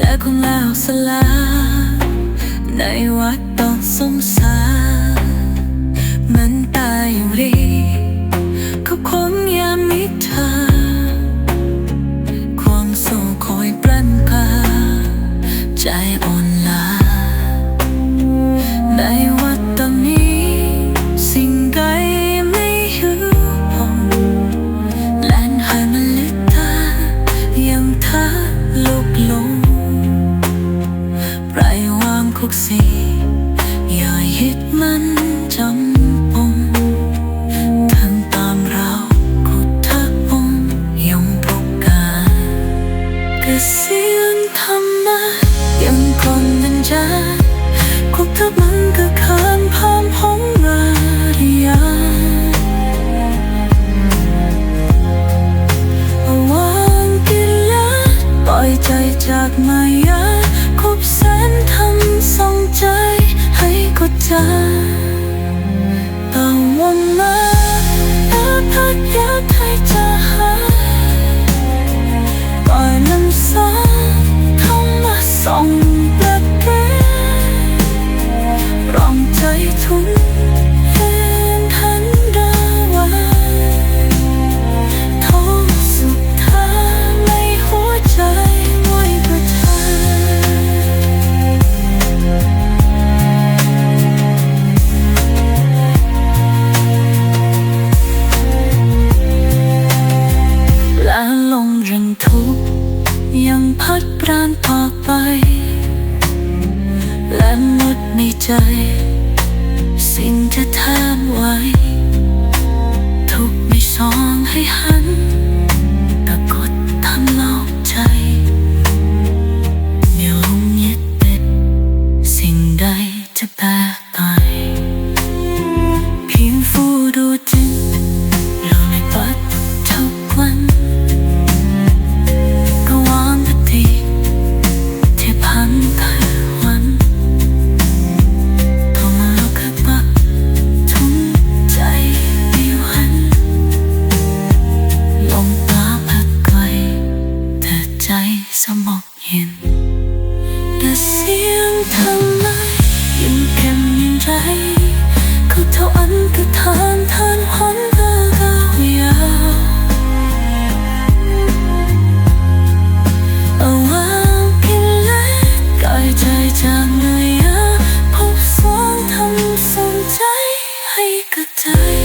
เจอคนแล้วสลาในวัดต้องสงสาร ใจจากมายาคบแสนทำสองใจให้กดใจ ยังพัดปรานผ่อไป และหมดในใจ มองเห็น แต่เสียงทำไมยังเข็งยังไรก็เท่าอันก็ทานทานหันเธอกาวยาวเอาวางกินเล็กกายใจจางเหนื่อยพบสองทำสนใจให้กระจาย